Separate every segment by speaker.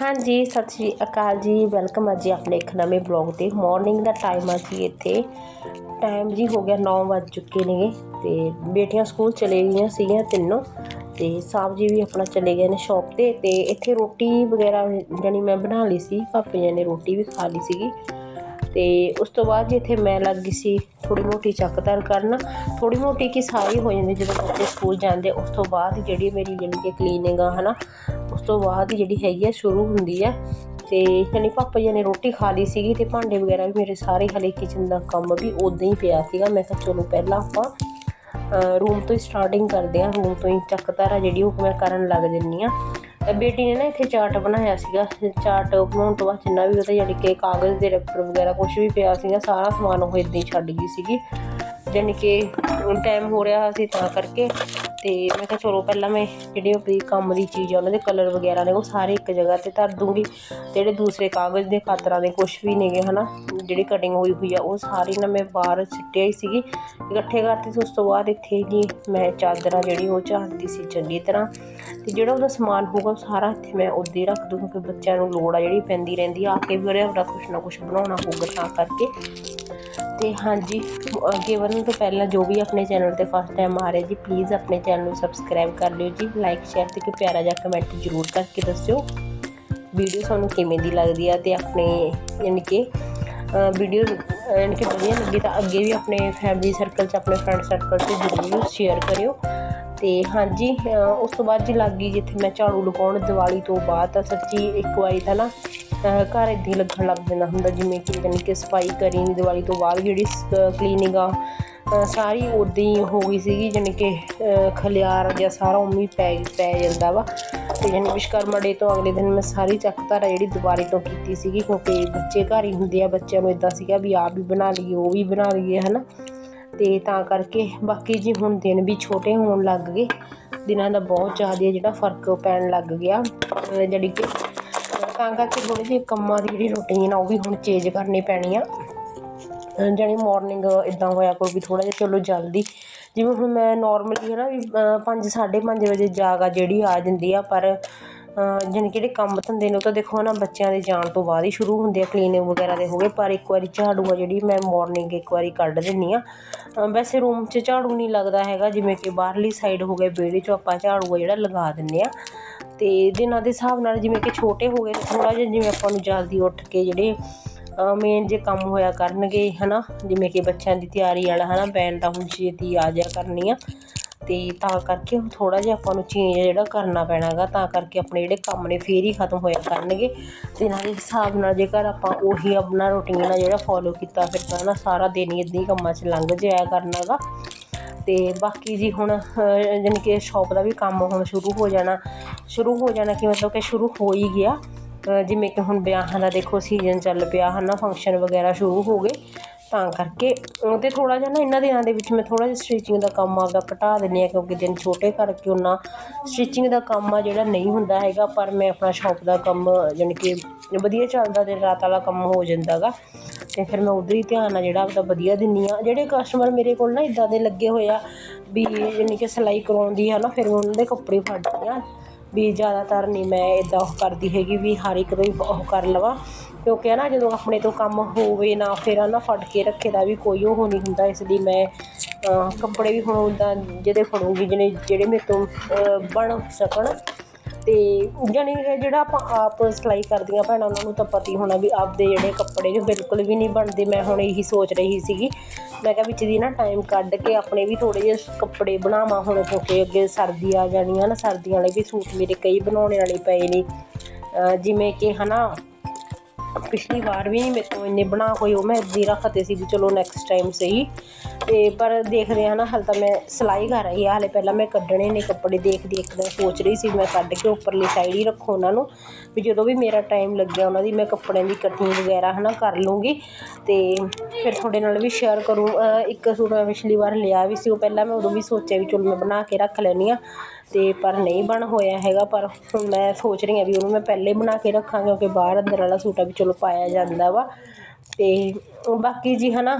Speaker 1: ਹਾਂਜੀ, ਸਤਿ ਸ਼੍ਰੀ ਅਕਾਲ ਜੀ। ਵੈਲਕਮ ਆ ਜੀ ਆਪਣੇ ਇੱਕ ਨਵੇਂ ਬਲੌਗ ਤੇ। ਮਾਰਨਿੰਗ ਦਾ ਟਾਈਮ ਆ ਜੀ ਇੱਥੇ। ਟਾਈਮ ਜੀ ਹੋ ਗਿਆ 9 ਵੱਜ ਚੁੱਕੇ ਨੇਗੇ ਤੇ ਬੇਟੀਆਂ ਸਕੂਲ ਚਲੇ ਗਈਆਂ ਸੀਗੀਆਂ ਤਿੰਨੋਂ। ਤੇ ਸਾਹਿਬ ਜੀ ਵੀ ਆਪਣਾ ਚਲੇ ਗਏ ਨੇ ਸ਼ਾਪ ਤੇ। ਤੇ ਇੱਥੇ ਰੋਟੀ ਵਗੈਰਾ, ਜਾਣੀ ਮੈਂ ਬਣਾ ਲਈ ਸੀ। ਪਾਪੇ ਜੀ ਨੇ ਰੋਟੀ ਵੀ ਖਾ ਲਈ ਸੀਗੀ। ਤੇ ਉਸ ਤੋਂ ਬਾਅਦ ਜੀ ਇੱਥੇ ਮੈਂ ਲੱਗ ਗਈ ਸੀ ਥੋੜੀ ਮੋਟੀ ਚੱਕਦਾਰ ਕਰਨ। ਥੋੜੀ ਮੋਟੀ ਕਿ ਸਾਰੀ ਹੋ ਜਾਂਦੀ ਜਦੋਂ ਬੱਚੇ ਸਕੂਲ ਜਾਂਦੇ, ਉਸ ਤੋਂ ਬਾਅਦ ਜਿਹੜੀ ਮੇਰੀ ਜਿਹੜੀ ਕਿ ਕਲੀਨਿੰਗ ਆ, ਹਨਾ, ਉਸ ਤੋਂ ਬਾਅਦ ਜਿਹੜੀ ਹੈਗੀ ਆ ਸ਼ੁਰੂ ਹੁੰਦੀ ਆ। ਤੇ ਯਾਨੀ ਪਾਪਾ ਜੀ ਨੇ ਰੋਟੀ ਖਾ ਲਈ ਸੀਗੀ ਤੇ ਭਾਂਡੇ ਵਗੈਰਾ ਵੀ ਮੇਰੇ ਸਾਰੇ ਹਲੇ ਕਿਚਨ ਦਾ ਕੰਮ ਵੀ ਉਦਾਂ ਹੀ ਪਿਆ ਸੀਗਾ। ਮੈਂ ਕਿਹਾ ਚਲੋ ਪਹਿਲਾਂ ਆਪਾਂ ਰੂਮ ਤੋਂ ਹੀ ਸਟਾਰਟਿੰਗ ਕਰਦੇ ਆ ਰੂਮ ਤੋਂ ਹੀ ਚੱਕਦਾਰ ਜਿਹੜੀ ਉਹ ਮੈਂ ਕਰਨ ਲੱਗ ਜੰਨੀ ਆ ਬੇਟੀ ਨੇ ਨਾ ਇੱਥੇ ਚਾਰਟ ਬਣਾਇਆ ਸੀਗਾ। ਚਾਰਟ ਬਣਾਉਣ ਤੋਂ ਬਾਅਦ ਜਿੰਨਾ ਵੀ ਉਹਦਾ ਯਾਨੀ ਕਿ ਕਾਗਜ਼ ਦੇ ਰੱਬਰ ਵਗੈਰਾ ਕੁਝ ਵੀ ਪਿਆ ਸੀਗਾ, ਸਾਰਾ ਸਮਾਨ ਉਹ ਇਦਾਂ ਹੀ ਛੱਡ ਗਈ ਸੀਗੀ। ਯਾਨੀ ਕਿ ਟਾਈਮ ਹੋ ਰਿਹਾ ਸੀ ਤਾਂ ਕਰਕੇ ਤੇ ਮੈਂ ਕਿਹਾ ਚਲੋ ਪਹਿਲਾਂ ਮੈਂ ਜਿਹੜੇ ਆਪਣੀ ਕੰਮ ਦੀ ਚੀਜ਼ ਆ, ਉਹਨਾਂ ਦੇ ਕਲਰ ਵਗੈਰਾ ਨੇ, ਉਹ ਸਾਰੇ ਇੱਕ ਜਗ੍ਹਾ ਤੇ ਧਰ ਦੂੰਗੀ। ਜਿਹੜੇ ਦੂਸਰੇ ਕਾਗਜ਼ ਦੇ ਖਾਤਰਾਂ ਦੇ ਕੁਝ ਵੀ ਨੇਗੇ, ਹਨਾ, ਜਿਹੜੀ ਕਟਿੰਗ ਹੋਈ ਹੋਈ ਆ, ਉਹ ਸਾਰੀ ਨਾ ਮੈਂ ਬਾਹਰ ਸਿੱਟਿਆ ਹੀ ਸੀਗੀ। ਇਕੱਠੇ ਕਰਤੀ ਸੀ, ਉਸ ਤੋਂ ਬਾਅਦ ਇੱਥੇ ਜੀ ਮੈਂ ਚਾਦਰਾਂ ਜਿਹੜੀ, ਉਹ ਝਾੜਦੀ ਸੀ ਚੰਗੀ ਤਰ੍ਹਾਂ। ਤੇ ਜਿਹੜਾ ਉਹਦਾ ਸਮਾਨ ਹੋਊਗਾ, ਉਹ ਸਾਰਾ ਇੱਥੇ ਮੈਂ ਉੱਦੇ ਹੀ ਰੱਖ ਦੂੰਗੀ, ਕਿਉਂਕਿ ਬੱਚਿਆਂ ਨੂੰ ਲੋੜ ਆ, ਜਿਹੜੀ ਪੈਂਦੀ ਰਹਿੰਦੀ ਆ ਆ ਕੇ ਵੀ ਉਹਦਾ ਕੁਛ ਨਾ ਕੁਛ ਬਣਾਉਣਾ ਹੋਊਗਾ ਤਾਂ ਕਰਕੇ। ਅਤੇ ਹਾਂਜੀ, ਅੱਗੇ ਵਧਣ ਤੋਂ ਪਹਿਲਾਂ ਜੋ ਵੀ ਆਪਣੇ ਚੈਨਲ ਤੇ ਫਸਟ ਟਾਈਮ ਆ ਰਿਹਾ ਜੀ ਪਲੀਜ਼ ਆਪਣੇ ਚੈਨਲ ਨੂੰ ਸਬਸਕ੍ਰਾਈਬ ਕਰ ਲਿਓ ਜੀ ਲਾਈਕ ਸ਼ੇਅਰ ਤੇ ਇੱਕ ਪਿਆਰਾ ਜਿਹਾ ਕਮੈਂਟ ਜ਼ਰੂਰ ਕਰਕੇ ਦੱਸਿਓ। ਵੀਡੀਓ ਤੁਹਾਨੂੰ ਕਿਵੇਂ ਦੀ ਲੱਗਦੀ ਆ ਤੇ ਆਪਣੇ, ਯਾਨੀ ਕਿ ਵੀਡੀਓ ਯਾਨੀ ਕਿ ਵਧੀਆ ਲੱਗੀ ਤਾਂ ਅੱਗੇ ਵੀ ਆਪਣੇ ਫੈਮਿਲੀ ਸਰਕਲ 'ਚ, ਆਪਣੇ ਫਰੈਂਡ ਸਰਕਲ 'ਚ ਜ਼ਰੂਰ ਸ਼ੇਅਰ ਕਰਿਓ। ਤੇ ਹਾਂਜੀ ਉਸ ਤੋਂ ਬਾਅਦ ਜੀ ਲੱਗ ਗਈ ਜਿੱਥੇ ਮੈਂ ਝਾੜੂ ਲਗਾਉਣ ਦੀਵਾਲੀ ਤੋਂ ਬਾਅਦ ਤਾਂ ਸੱਚੀ ਇੱਕ ਵਾਰੀ ਤਾਂ ਨਾ ਘਰ ਇੱਦਾਂ ਹੀ ਲੱਗਣ ਲੱਗ ਜਾਂਦਾ ਹੁੰਦਾ, ਜਿਵੇਂ ਕਿ ਯਾਨੀ ਕਿ ਸਫ਼ਾਈ ਕਰੀ ਦੀਵਾਲੀ ਤੋਂ ਬਾਅਦ ਜਿਹੜੀ ਕਲੀਨਿੰਗ ਆ ਸਾਰੀ ਉੱਦਾਂ ਹੀ ਹੋ ਗਈ ਸੀਗੀ ਜਾਣੀ ਕਿ ਖਲਿਆਰ ਜਾਂ ਸਾਰਾ ਉਵੇਂ ਪੈ ਪੈ ਜਾਂਦਾ ਵਾ। ਤੇ ਜਾਣੀ ਵਿਸ਼ਕਰਮਾ ਡੇ ਤੋਂ ਅਗਲੇ ਦਿਨ ਮੈਂ ਸਾਰੀ ਚੱਕਧਾਰਾ ਜਿਹੜੀ ਦੁਬਾਰੇ ਤੋਂ ਕੀਤੀ ਸੀਗੀ, ਕਿਉਂਕਿ ਬੱਚੇ ਘਰ ਹੀ ਹੁੰਦੇ ਆ, ਬੱਚਿਆਂ ਨੂੰ ਇਦਾਂ ਸੀਗਾ ਵੀ ਆਪ ਵੀ ਬਣਾ ਲਈਏ, ਉਹ ਵੀ ਬਣਾ ਲਈਏ, ਹਨਾ। ਤੇ ਤਾਂ ਕਰਕੇ ਬਾਕੀ ਜੀ ਹੁਣ ਦਿਨ ਵੀ ਛੋਟੇ ਹੋਣ ਲੱਗ ਗਏ, ਦਿਨਾਂ ਦਾ ਬਹੁਤ ਜ਼ਿਆਦਾ ਜਿਹੜਾ ਫ਼ਰਕ ਪੈਣ ਲੱਗ ਗਿਆ ਜਿਹੜੀ ਕਿ ਤਾਂ ਕਰਕੇ ਥੋੜੀ ਜਿਹੀ ਕੰਮਾਂ ਦੀ ਜਿਹੜੀ ਰੁਟੀਨ ਆ ਉਹ ਵੀ ਹੁਣ ਚੇਂਜ ਕਰਨੀ ਪੈਣੀ ਆ। ਜਾਣੀ ਮਾਰਨਿੰਗ ਇਦਾਂ ਹੋਇਆ ਕੋਈ ਵੀ ਥੋੜਾ ਜਿਹਾ, ਚਲੋ ਜਲਦੀ। ਜਿਵੇਂ ਹੁਣ ਮੈਂ ਨਾਰਮਲੀ ਹੈ ਨਾ ਵੀ 5 5:30 ਵਜੇ ਜਾਗ ਆ ਜਿਹੜੀ ਆ ਜਾਂਦੀ ਆ, ਪਰ ਜਾਣੀ ਜਿਹੜੇ ਕੰਮ ਧੰਦੇ ਨੇ ਉਹ ਤਾਂ ਦੇਖੋ ਨਾ ਬੱਚਿਆਂ ਦੇ ਜਾਣ ਤੋਂ ਬਾਅਦ ਹੀ ਸ਼ੁਰੂ ਹੁੰਦੇ ਆ ਕਲੀਨਿੰਗ ਵਗੈਰਾ ਦੇ ਹੋਗੇ ਪਰ ਇੱਕ ਵਾਰੀ ਝਾੜੂ ਆ ਜਿਹੜੀ ਮੈਂ ਮਾਰਨਿੰਗ ਇੱਕ ਵਾਰੀ ਕੱਢ ਦਿੰਨੀ ਆ। ਵੈਸੇ ਰੂਮ 'ਚ ਝਾੜੂ ਨਹੀਂ ਲੱਗਦਾ ਹੈਗਾ, ਜਿਵੇਂ ਕਿ ਬਾਹਰਲੀ ਸਾਈਡ ਹੋ ਗਏ, ਵਿਹੜੇ 'ਚ ਆਪਾਂ ਝਾੜੂ ਆ ਜਿਹੜਾ ਲਗਾ ਦਿੰਨੇ ਆ। ਅਤੇ ਦਿਨਾਂ ਦੇ ਹਿਸਾਬ ਨਾਲ ਜਿਵੇਂ ਕਿ ਛੋਟੇ ਹੋ ਗਏ ਥੋੜ੍ਹਾ ਜਿਹਾ ਜਿਵੇਂ ਆਪਾਂ ਨੂੰ ਜਲਦੀ ਉੱਠ ਕੇ ਜਿਹੜੇ ਮੇਨ ਜੇ ਕੰਮ ਹੋਇਆ ਕਰਨਗੇ ਹੈ ਨਾ ਜਿਵੇਂ ਕਿ ਬੱਚਿਆਂ ਦੀ ਤਿਆਰੀ ਵਾਲਾ ਹੈ ਨਾ ਬੈਨ ਤਾਂ ਹੁਣ ਛੇਤੀ ਆ ਜਾ ਕਰਨੀ ਆ ਅਤੇ ਤਾਂ ਕਰਕੇ ਥੋੜ੍ਹਾ ਜਿਹਾ ਆਪਾਂ ਨੂੰ ਚੇਂਜ ਜਿਹੜਾ ਕਰਨਾ ਪੈਣਾ ਗਾ ਤਾਂ ਕਰਕੇ ਆਪਣੇ ਜਿਹੜੇ ਕੰਮ ਨੇ ਫੇਰ ਹੀ ਖਤਮ ਹੋਇਆ ਕਰਨਗੇ ਅਤੇ ਨਾਲ ਦੇ ਹਿਸਾਬ ਨਾਲ ਜੇਕਰ ਆਪਾਂ ਉਹੀ ਆਪਣਾ ਰੂਟੀਨ ਆ ਜਿਹੜਾ ਫੋਲੋ ਕੀਤਾ, ਫਿਰ ਤਾਂ ਨਾ ਸਾਰਾ ਦਿਨ ਹੀ ਇੱਦਾਂ ਹੀ ਕੰਮਾਂ 'ਚ ਲੰਘ ਜਾਇਆ ਕਰਨਾ ਗਾ ਅਤੇ ਬਾਕੀ ਜੀ ਹੁਣ ਜਾਨੀ ਕਿ ਸ਼ਾਪ ਦਾ ਵੀ ਕੰਮ ਹੁਣ ਸ਼ੁਰੂ ਹੋ ਜਾਣਾ ਸ਼ੁਰੂ ਹੋ ਜਾਣਾ ਕਿ ਮਤਲਬ ਕਿ ਸ਼ੁਰੂ ਹੋ ਹੀ ਗਿਆ। ਜਿਵੇਂ ਕਿ ਹੁਣ ਵਿਆਹਾਂ ਦਾ ਦੇਖੋ ਸੀਜ਼ਨ ਚੱਲ ਪਿਆ ਹੈ ਨਾ ਫੰਕਸ਼ਨ ਵਗੈਰਾ ਸ਼ੁਰੂ ਹੋ ਗਏ। ਤਾਂ ਕਰਕੇ ਤੇ ਥੋੜਾ ਜਿਹਾ ਨਾ ਇਹਨਾਂ ਦਿਨਾਂ ਦੇ ਵਿੱਚ ਮੈਂ ਥੋੜਾ ਜਿਹਾ ਸਟਿਚਿੰਗ ਦਾ ਕੰਮ ਆਪਦਾ ਘਟਾ ਦਿੰਨੀ ਆ ਕਿਉਂਕਿ ਦਿਨ ਛੋਟੇ ਕਰਕੇ ਉਹਨਾਂ ਸਟਿਚਿੰਗ ਦਾ ਕੰਮ ਆ ਜਿਹੜਾ ਨਹੀਂ ਹੁੰਦਾ ਹੈਗਾ, ਪਰ ਮੈਂ ਆਪਣਾ ਸ਼ਾਪ ਦਾ ਕੰਮ ਯਾਨੀ ਕਿ ਵਧੀਆ ਚੱਲਦਾ ਦਿਨ ਰਾਤ ਵਾਲਾ ਕੰਮ ਹੋ ਜਾਂਦਾਗਾ। ਤੇ ਫਿਰ ਮੈਂ ਉਧਰ ਹੀ ਧਿਆਨ ਆ ਜਿਹੜਾ ਆਪਦਾ ਵਧੀਆ ਦਿੰਨੀ ਆ ਜਿਹੜੇ ਕਸਟਮਰ ਮੇਰੇ ਕੋਲ ਨਾ ਇਦਾਂ ਦੇ ਲੱਗੇ ਹੋਏ ਆ ਵੀ ਯਾਨੀ ਕਿ ਸਿਲਾਈ ਕਰਾਉਂਦੀ ਹੈ ਨਾ, ਫਿਰ ਉਹਨਾਂ ਦੇ ਕੱਪੜੇ ਫੜਦੀ ਆ ਵੀ ਜ਼ਿਆਦਾਤਰ ਨਹੀਂ ਮੈਂ ਇੱਦਾਂ ਉਹ ਕਰਦੀ ਹੈਗੀ ਵੀ ਹਰ ਇੱਕ ਦਾ ਹੀ ਉਹ ਕਰ ਲਵਾਂ। ਕਿਉਂਕਿ ਹੈ ਨਾ ਜਦੋਂ ਆਪਣੇ ਤੋਂ ਕੰਮ ਹੋਵੇ ਨਾ ਫਿਰ ਨਾ ਫੜ ਕੇ ਰੱਖੇ ਦਾ ਵੀ ਕੋਈ ਉਹ ਨਹੀਂ ਹੁੰਦਾ, ਇਸ ਲਈ ਮੈਂ ਕੱਪੜੇ ਵੀ ਹੁਣ ਉੱਦਾਂ ਜਿਹਦੇ ਫੜੂੰਗੀ, ਜਿਹਨੇ, ਜਿਹੜੇ ਮੇਰੇ ਤੋਂ ਬਣ ਸਕਣ। ਅਤੇ ਜਾਣੀ ਇਹ ਜਿਹੜਾ ਆਪਾਂ ਆਪ ਸਿਲਾਈ ਕਰਦੀਆਂ ਭੈਣਾਂ, ਉਹਨਾਂ ਨੂੰ ਤਾਂ ਪਤਾ ਹੀ ਹੋਣਾ ਵੀ ਆਪਦੇ ਜਿਹੜੇ ਕੱਪੜੇ ਜੋ ਬਿਲਕੁਲ ਵੀ ਨਹੀਂ ਬਣਦੇ। ਮੈਂ ਹੁਣ ਇਹੀ ਸੋਚ ਰਹੀ ਸੀਗੀ। ਮੈਂ ਕਿਹਾ ਵਿੱਚ ਦੀ ਨਾ ਟਾਈਮ ਕੱਢ ਕੇ ਆਪਣੇ ਵੀ ਥੋੜੇ ਜਿਹੇ ਕੱਪੜੇ ਬਣਾਵਾਂ ਹੁਣ, ਕਿਉਂਕਿ ਅੱਗੇ ਸਰਦੀ ਆ ਜਾਣੀ ਜਾਣੀਆਂ ਨਾ, ਸਰਦੀਆਂ ਵਾਲੇ ਵੀ ਸੂਟ ਮੇਰੇ ਕਈ ਬਣਾਉਣੇ ਵਾਲੇ ਪਏ ਨੇ। ਜਿਵੇਂ ਕਿ ਹਨਾ, ਪਿਛਲੀ ਵਾਰ ਵੀ ਨਹੀਂ ਮੇਰੇ ਤੋਂ ਇੰਨੇ ਬਣਾ ਕੋਈ ਉਹ ਮੈਂ ਇੱਦੀ ਰੱਖਤੇ ਸੀ ਵੀ ਚਲੋ ਨੈਕਸਟ ਟਾਈਮ ਸਹੀ। ਅਤੇ ਪਰ ਦੇਖਦੇ ਹਾਂ ਨਾ, ਹਾਲੇ ਤਾਂ ਮੈਂ ਸਿਲਾਈ ਕਰ ਰਹੀ ਆ ਹਾਲੇ ਪਹਿਲਾਂ ਮੈਂ ਕੱਢਣੇ ਨੇ ਕੱਪੜੇ ਦੇਖਦੀ ਇੱਕ ਮੈਂ ਸੋਚ ਰਹੀ ਸੀ, ਮੈਂ ਕੱਢ ਕੇ ਉੱਪਰਲੀ ਸਾਈਡ ਹੀ ਰੱਖੋ ਉਹਨਾਂ ਨੂੰ। ਵੀ ਜਦੋਂ ਵੀ ਮੇਰਾ ਟਾਈਮ ਲੱਗਿਆ ਉਹਨਾਂ ਦੀ, ਮੈਂ ਕੱਪੜਿਆਂ ਦੀ ਕਟਿੰਗ ਵਗੈਰਾ ਹੈ ਨਾ ਕਰ ਲੂੰਗੀ। ਅਤੇ ਫਿਰ ਤੁਹਾਡੇ ਨਾਲ ਵੀ ਸ਼ੇਅਰ ਕਰੂੰ। ਇੱਕ ਸੂਟ ਮੈਂ ਪਿਛਲੀ ਵਾਰ ਲਿਆ ਵੀ ਸੀ, ਉਹ ਪਹਿਲਾਂ ਮੈਂ ਉਦੋਂ ਵੀ ਸੋਚਿਆ ਵੀ ਚਲੋ ਮੈਂ ਬਣਾ ਕੇ ਰੱਖ ਲੈਂਦੀ ਹਾਂ। ਅਤੇ ਪਰ ਨਹੀਂ ਬਣ ਹੋਇਆ ਹੈਗਾ, ਪਰ ਹੁਣ ਮੈਂ ਸੋਚ ਰਹੀ ਹਾਂ ਵੀ ਉਹਨੂੰ ਮੈਂ ਪਹਿਲੇ ਬਣਾ ਕੇ ਰੱਖਾਂ, ਕਿਉਂਕਿ ਬਾਹਰ ਅੰਦਰ ਵਾਲਾ ਸੂਟ ਆ ਵੀ ਚਲੋ ਪਾਇਆ ਜਾਂਦਾ ਵਾ। ਅਤੇ ਬਾਕੀ ਜੀ ਹੈ ਨਾ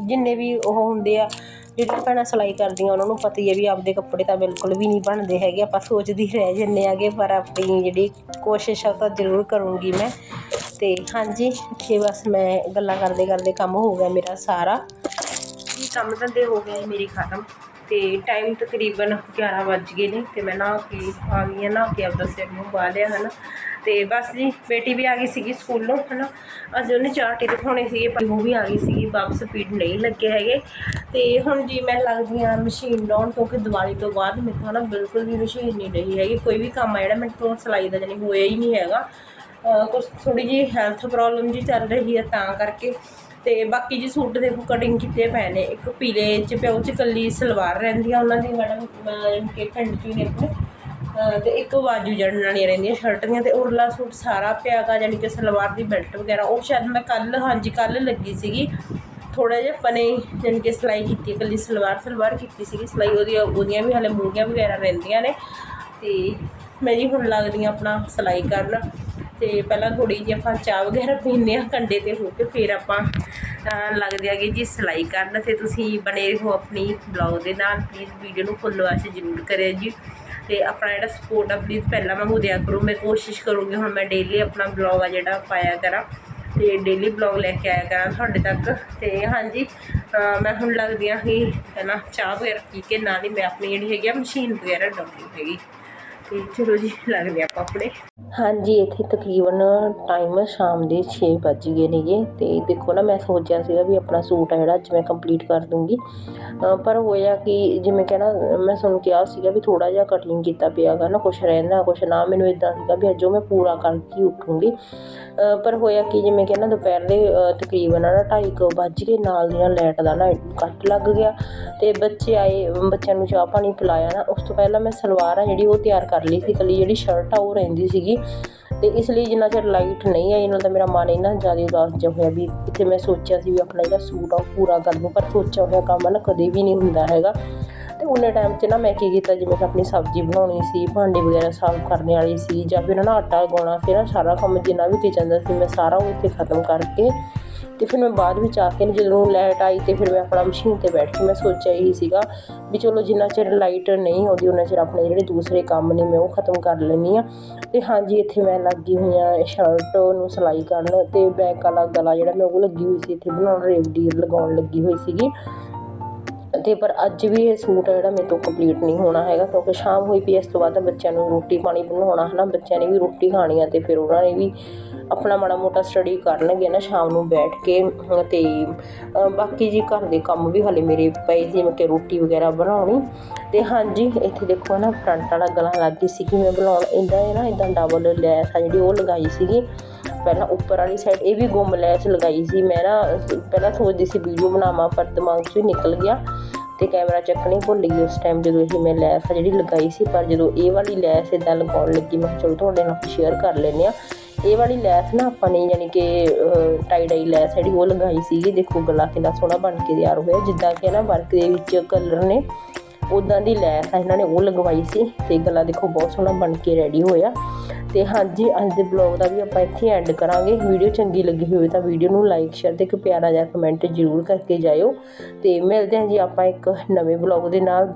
Speaker 1: ਜਿੰਨੇ ਵੀ ਉਹ ਹੁੰਦੇ ਆ, ਜਿਹੜੀਆਂ ਭੈਣਾਂ ਸਿਲਾਈ ਕਰਦੀਆਂ, ਉਹਨਾਂ ਨੂੰ ਪਤਾ ਹੀ ਹੈ ਵੀ ਆਪਦੇ ਕੱਪੜੇ ਤਾਂ ਬਿਲਕੁਲ ਵੀ ਨਹੀਂ ਬਣਦੇ ਹੈਗੇ, ਆਪਾਂ ਸੋਚਦੇ ਰਹਿ ਜਾਂਦੇ ਆਗੇ, ਪਰ ਆਪਣੀ ਜਿਹੜੀ ਕੋਸ਼ਿਸ਼ ਆ ਉਹ ਤਾਂ ਜ਼ਰੂਰ ਕਰੂੰਗੀ ਮੈਂ। ਅਤੇ ਹਾਂਜੀ, ਇੱਥੇ ਬਸ ਮੈਂ ਗੱਲਾਂ ਕਰਦੇ ਕਰਦੇ ਕੰਮ ਹੋ ਗਿਆ ਮੇਰਾ ਸਾਰਾ। ਜੀ, ਕੰਮ ਧੰਦੇ ਹੋ ਗਏ, ਮੇਰੇ ਖਤਮ। ਅਤੇ ਟਾਈਮ ਤਕਰੀਬਨ 11 ਵੱਜ ਗਏ ਨੇ ਅਤੇ ਮੈਂ ਨਹਾ ਕੇ ਆ ਗਈ ਹਾਂ, ਨਹਾ ਕੇ ਆਪਦਾ ਸਿਰ ਨੂੰ ਪਾ ਲਿਆ, ਹਨਾ। ਤੇ ਬਸ ਜੀ, ਬੇਟੀ ਵੀ ਆ ਗਈ ਸੀਗੀ ਸਕੂਲੋਂ ਹੈ ਨਾ ਅੱਜ ਉਹਨੇ ਚਾਰਟ ਦਿਖਾਉਣੇ ਸੀਗੇ, ਪਰ ਉਹ ਵੀ ਆ ਗਈ ਸੀਗੀ, ਵਾਪਸ ਪੀੜ ਨਹੀਂ ਲੱਗੇ ਹੈਗੇ। ਅਤੇ ਹੁਣ ਜੀ ਮੈਂ ਲੱਗਦੀ ਹਾਂ ਮਸ਼ੀਨ ਲਾਉਣ ਕਿਉਂਕਿ ਦੀਵਾਲੀ ਤੋਂ ਬਾਅਦ ਮੇਰੇ ਤੋਂ ਨਾ ਬਿਲਕੁਲ ਵੀ ਮਸ਼ੀਨ ਨਹੀਂ ਰਹੀ ਹੈਗੀ। ਕੋਈ ਵੀ ਕੰਮ ਆ ਜਿਹੜਾ ਮੇਰੇ ਤੋਂ ਸਿਲਾਈ ਦਾ ਜਾਨੀ ਹੋਇਆ ਹੀ ਨਹੀਂ ਹੈਗਾ। ਕੁਛ ਥੋੜ੍ਹੀ ਜਿਹੀ ਹੈਲਥ ਪ੍ਰੋਬਲਮ ਜੀ ਚੱਲ ਰਹੀ ਹੈ ਤਾਂ ਕਰਕੇ। ਤੇ ਬਾਕੀ ਜੀ ਸੂਟ ਦੇਖੋ ਕਟਿੰਗ ਕੀਤੇ ਪਏ ਨੇ ਇੱਕ ਪੀਲੇ ਚ ਪਿਓ ਚ ਕੱਲੀ ਸਲਵਾਰ ਰਹਿੰਦੀ ਆ ਉਹਨਾਂ ਦੀ ਮੈਡਮ ਕਿ ਪਿੰਡ ਚ ਹੀ ਨੇ ਆਪਣੇ। ਤੇ ਇੱਕ ਬਾਜੂ ਜੜਨ ਵਾਲੀਆਂ ਰਹਿੰਦੀਆਂ ਸ਼ਰਟ ਦੀਆਂ ਤੇ ਉਰਲਾ ਸੂਟ ਸਾਰਾ ਪਿਆ ਗਾ ਜਾਨੀ ਕਿ ਸਲਵਾਰ ਦੀ ਬੈਲਟ ਵਗੈਰਾ ਉਹ ਸ਼ਾਇਦ ਮੈਂ ਕੱਲ ਹਾਂਜੀ ਕੱਲ ਲੱਗੀ ਸੀਗੀ। ਥੋੜਾ ਜਿਹਾ ਪਨੇ ਜਾਨੀ ਕਿ ਸਿਲਾਈ ਕੀਤੀ ਹੈ, ਇਕੱਲੀ ਸਲਵਾਰ ਸਲਵਾਰ ਕੀਤੀ ਸੀਗੀ ਸਿਲਾਈ ਉਹਦੀ ਉਹਦੀਆਂ ਵੀ ਹਲੇ ਮੂੰਗੀਆਂ ਵਗੈਰਾ ਰਹਿੰਦੀਆਂ ਨੇ। ਤੇ ਮੈਂ ਜੀ ਹੁਣ ਲੱਗਦੀ ਹਾਂ ਆਪਣਾ ਸਿਲਾਈ ਕਰਨ। ਤੇ ਪਹਿਲਾਂ ਥੋੜੀ ਜਿਹੀ ਆਪਾਂ ਚਾਹ ਵਗੈਰਾ ਪੀਂਦੇ ਆ ਕੰਡੇ ਤੇ ਹੋ ਕੇ, ਫਿਰ ਆਪਾਂ, ਅਹ, ਲੱਗਦੇ ਆਗੇ ਜੀ ਸਿਲਾਈ ਕਰਨ ਤੇ ਤੁਸੀਂ ਬਣੇ ਰਹੋ ਆਪਣੀ ਬਲੌਗ ਦੇ ਨਾਲ ਪਲੀਜ਼ ਵੀਡੀਓ ਨੂੰ ਫੁੱਲ ਵਾਚ ਜ਼ਰੂਰ ਕਰਿਓ ਜੀ। ਤੇ ਆਪਣਾ ਜਿਹੜਾ ਸਪੋਰਟ ਆ ਪਲੀਜ਼ ਪਹਿਲਾਂ ਵਾਂਗੂ ਦਿਆ ਕਰੋ। ਮੈਂ ਕੋਸ਼ਿਸ਼ ਕਰੂੰਗੀ ਹੁਣ ਮੈਂ ਡੇਲੀ ਆਪਣਾ ਬਲੌਗ ਆ ਜਿਹੜਾ ਪਾਇਆ ਕਰਾਂ ਤੇ ਡੇਲੀ ਬਲੌਗ ਲੈ ਕੇ ਆਇਆ ਕਰਾਂ ਤੁਹਾਡੇ ਤੱਕ। ਤੇ ਹਾਂਜੀ ਮੈਂ ਹੁਣ ਲੱਗਦੀ ਆ ਕਿ ਹੈ ਨਾ ਚਾਹ ਵਗੈਰਾ ਪੀ ਕੇ ਨਾਲ ਹੀ ਮੈਂ ਆਪਣੀ ਜਿਹੜੀ ਹੈਗੀ ਆ ਮਸ਼ੀਨ ਵਗੈਰਾ ਡਾਉਂਦੀ ਹੈਗੀ ਤੇ ਚਲੋ ਜੀ ਲੱਗਦੇ ਆਪਾਂ ਆਪਣੇ। ਹਾਂਜੀ, ਇੱਥੇ ਤਕਰੀਬਨ ਟਾਈਮ ਸ਼ਾਮ ਦੇ 6 ਵੱਜ ਗਏ ਨੇਗੇ ਤੇ ਦੇਖੋ ਨਾ, ਮੈਂ ਸੋਚਿਆ ਸੀਗਾ ਵੀ ਆਪਣਾ ਸੂਟ ਆ ਜਿਹੜਾ ਅੱਜ ਮੈਂ ਕੰਪਲੀਟ ਕਰ ਦੂੰਗੀ। ਪਰ ਹੋਇਆ ਕਿ ਜਿਵੇਂ ਕਹਿਣਾ ਮੈਂ ਤੁਹਾਨੂੰ ਕਿਹਾ ਸੀਗਾ ਵੀ ਥੋੜਾ ਜਿਹਾ ਕਟਿੰਗ ਕੀਤਾ ਪਿਆਗਾ ਨਾ, ਕੁਛ ਰਹਿੰਦਾ, ਕੁਛ ਨਾ, ਮੈਨੂੰ ਇਦਾਂ ਸੀਗਾ ਵੀ ਅੱਜ ਉਹ ਮੈਂ ਪੂਰਾ ਕਰਕੇ ਉੱਠੂੰਗੀ। ਪਰ ਹੋਇਆ ਕਿ ਜਿਵੇਂ ਕਹਿਣਾ ਦੁਪਹਿਰ ਦੇ, ਅਹ ਤਕਰੀਬਨ ਨਾ ਢਾਈ ਕੁ ਵੱਜ ਗਏ, ਨਾਲ ਦੀ ਨਾਲ ਲਾਈਟ ਦਾ ਨਾ ਕੱਟ ਲੱਗ ਗਿਆ। ਤੇ ਬੱਚੇ ਆਏ, ਬੱਚਿਆਂ ਨੂੰ ਚਾਹ ਪਾਣੀ ਪਿਲਾਇਆ ਨਾ, ਉਸ ਤੋਂ ਪਹਿਲਾਂ ਮੈਂ ਸਲਵਾਰ ਆ ਜਿਹੜੀ ਉਹ ਤਿਆਰ ਕਰ ਲਈ ਸੀ, ਇਕੱਲੀ ਜਿਹੜੀ ਸ਼ਰਟ ਆ ਉਹ ਰਹਿੰਦੀ ਸੀਗੀ। ਤੇ ਇਸ ਲਈ ਜਿੰਨਾ ਚਿਰ ਲਾਈਟ ਨਹੀਂ ਆਈ ਨਾਲ ਤਾਂ ਮੇਰਾ ਮਨ ਇੰਨਾ ਜ਼ਿਆਦਾ ਉਦਾਸ ਜਿਹਾ ਹੋਇਆ ਵੀ ਇੱਥੇ ਮੈਂ ਸੋਚਿਆ ਸੀ ਵੀ ਆਪਣਾ ਜਿਹੜਾ ਸੂਟ ਆ ਉਹ ਪੂਰਾ ਕਰ ਲੂੰ ਪਰ ਸੋਚਿਆ ਹੋਇਆ ਕੰਮ ਨਾ ਕਦੇ ਵੀ ਨਹੀਂ ਹੁੰਦਾ ਹੈਗਾ। ਤੇ ਉਹਨੇ ਟਾਈਮ 'ਚ ਨਾ ਮੈਂ ਕੀ ਕੀਤਾ, ਜਿਵੇਂ ਕਿ ਆਪਣੀ ਸਬਜ਼ੀ ਬਣਾਉਣੀ ਸੀ, ਭਾਂਡੇ ਵਗੈਰਾ ਸਾਫ਼ ਕਰਨੇ ਵਾਲੀ ਸੀ ਜਾਂ ਫਿਰ ਨਾ ਆਟਾ ਗੁਆਉਣਾ ਫਿਰ ਨਾ ਸਾਰਾ ਕੰਮ ਜਿੰਨਾ ਵੀ ਕਿਚਨ ਦਾ ਸੀ, ਮੈਂ ਸਾਰਾ ਉਹ ਇੱਥੇ ਖਤਮ ਕਰਕੇ ਤੇ ਫਿਰ ਮੈਂ ਬਾਅਦ ਵਿੱਚ ਆ ਕੇ ਜਦੋਂ ਲਾਈਟ ਆਈ ਤੇ ਫਿਰ ਮੈਂ ਆਪਣਾ ਮਸ਼ੀਨ ਤੇ ਬੈਠ ਕੇ ਮੈਂ ਸੋਚਿਆ ਇਹੀ ਸੀਗਾ ਵੀ ਚਲੋ ਜਿੰਨਾ ਚਿਰ ਲਾਈਟ ਨਹੀਂ ਆਉਂਦੀ ਉਹਨਾਂ ਚਿਰ ਆਪਣੇ ਜਿਹੜੇ ਦੂਸਰੇ ਕੰਮ ਨੇ ਮੈਂ ਉਹ ਖਤਮ ਕਰ ਲੈਂਦੀ ਆ ਤੇ ਹਾਂਜੀ, ਇੱਥੇ ਮੈਂ ਲੱਗੀ ਹੋਈ ਆ ਸ਼ਰਟ ਨੂੰ ਸਿਲਾਈ ਕਰਨ ਤੇ ਬੈਕ ਵਾਲਾ ਗਲਾ ਜਿਹੜਾ ਮੈਂ ਉਹ ਲੱਗੀ ਹੋਈ ਸੀ, ਇੱਥੇ ਬਣਾਉਣ ਰੇਵਡੀ ਲਗਾਉਣ ਲੱਗੀ ਹੋਈ ਸੀਗੀ। ਤੇ ਪਰ ਅੱਜ ਵੀ ਇਹ ਸੂਟ ਜਿਹੜਾ ਮੇਰੇ ਤੋਂ ਕੰਪਲੀਟ ਨਹੀਂ ਹੋਣਾ ਹੈਗਾ, ਕਿਉਂਕਿ ਸ਼ਾਮ ਹੋਈ ਪਈ ਇਸ ਤੋਂ ਬਾਅਦ ਬੱਚਿਆਂ ਨੂੰ ਰੋਟੀ ਪਾਣੀ ਬਣਾਉਣਾ ਹਨਾ, ਬੱਚਿਆਂ ਨੇ ਵੀ ਰੋਟੀ ਖਾਣੀ ਆ ਤੇ ਫਿਰ ਉਹਨਾਂ ਨੇ ਵੀ ਆਪਣਾ ਮਾੜਾ ਮੋਟਾ ਸਟੱਡੀ ਕਰਨਗੇ ਨਾ ਸ਼ਾਮ ਨੂੰ ਬੈਠ ਕੇ ਅਤੇ ਬਾਕੀ ਜੀ ਘਰ ਦੇ ਕੰਮ ਵੀ ਹਾਲੇ ਮੇਰੇ ਪਏ, ਜਿਵੇਂ ਕਿ ਰੋਟੀ ਵਗੈਰਾ ਬਣਾਉਣੀ। ਅਤੇ ਹਾਂਜੀ, ਇੱਥੇ ਦੇਖੋ ਨਾ ਫਰੰਟ ਵਾਲਾ ਗਲਾ ਲੱਗ ਗਈ ਸੀ ਕਿ ਮੈਂ ਬਣਾਉਣ। ਇੰਦਾ ਹੈ ਨਾ ਇਦਾਂ ਡਬਲ ਲੈਸ ਆ ਜਿਹੜੀ, ਉਹ ਲਗਾਈ ਸੀਗੀ। ਪਹਿਲਾਂ ਉੱਪਰ ਵਾਲੀ ਸਾਈਡ ਇਹ ਵੀ ਗੁੰਮ ਲੈਸ ਲਗਾਈ ਸੀ। ਮੈਂ ਨਾ, ਪਹਿਲਾਂ ਸੋਚਦੀ ਸੀ ਵੀਡੀਓ ਬਣਾਵਾਂ, ਪਰ ਦਿਮਾਗ 'ਚੋਂ ਹੀ ਨਿਕਲ ਗਿਆ। ਤੇ ਕੈਮਰਾ ਚੱਕਣੀ ਭੁੱਲ ਗਈ ਉਸ ਟਾਈਮ ਜਦੋਂ ਇਹ ਮੈਂ ਲੈਸ ਆ ਜਿਹੜੀ ਲਗਾਈ ਸੀ। ਪਰ ਜਦੋਂ ਇਹ ਵਾਲੀ ਲੈਸ ਇਦਾਂ ਲਗਾਉਣ ਲੱਗੀ, ਮੈਂ ਕਿਹਾ ਚਲੋ ਤੁਹਾਡੇ ਨਾਲ ਸ਼ੇਅਰ ਕਰ ਲੈਂਦੇ ਆ ਇਹ ਵਾਲੀ ਲੈਸ ਨਾ ਆਪਾਂ ਨੇ ਯਾਨੀ ਕਿ ਟਾਈ ਡਾਈ ਲੈਸ ਜਿਹੜੀ ਉਹ ਲਗਾਈ ਸੀਗੀ, ਦੇਖੋ ਗਲਾ ਕਿੰਨਾ ਸੋਹਣਾ ਬਣ ਕੇ ਤਿਆਰ ਹੋਇਆ। ਜਿੱਦਾਂ ਕਿ ਨਾ ਵਰਕ ਦੇ ਵਿੱਚ ਕਲਰ ਨੇ ਉਦਾਂ ਦੀ ਲੈਸ ਆ ਇਹਨਾਂ ਨੇ ਉਹ ਲਗਵਾਈ ਸੀ ਤੇ ਗਲਾ ਦੇਖੋ ਬਹੁਤ ਸੋਹਣਾ ਬਣ ਕੇ ਰੈਡੀ ਹੋਇਆ। ਤੇ ਹਾਂਜੀ, ਅੱਜ ਦੇ ਬਲੌਗ ਦਾ ਵੀ ਆਪਾਂ ਇੱਥੇ ਐਂਡ ਕਰਾਂਗੇ। ਵੀਡੀਓ ਚੰਗੀ ਲੱਗੀ ਹੋਵੇ ਤਾਂ ਵੀਡੀਓ ਨੂੰ ਲਾਈਕ ਸ਼ੇਅਰ ਤੇ ਇੱਕ ਪਿਆਰਾ ਜਿਹਾ ਕਮੈਂਟ ਜ਼ਰੂਰ ਕਰਕੇ ਜਾਇਓ। ਤੇ ਮਿਲਦੇ ਹਾਂ ਜੀ ਆਪਾਂ ਇੱਕ ਨਵੇਂ ਬਲੌਗ ਦੇ ਨਾਲ।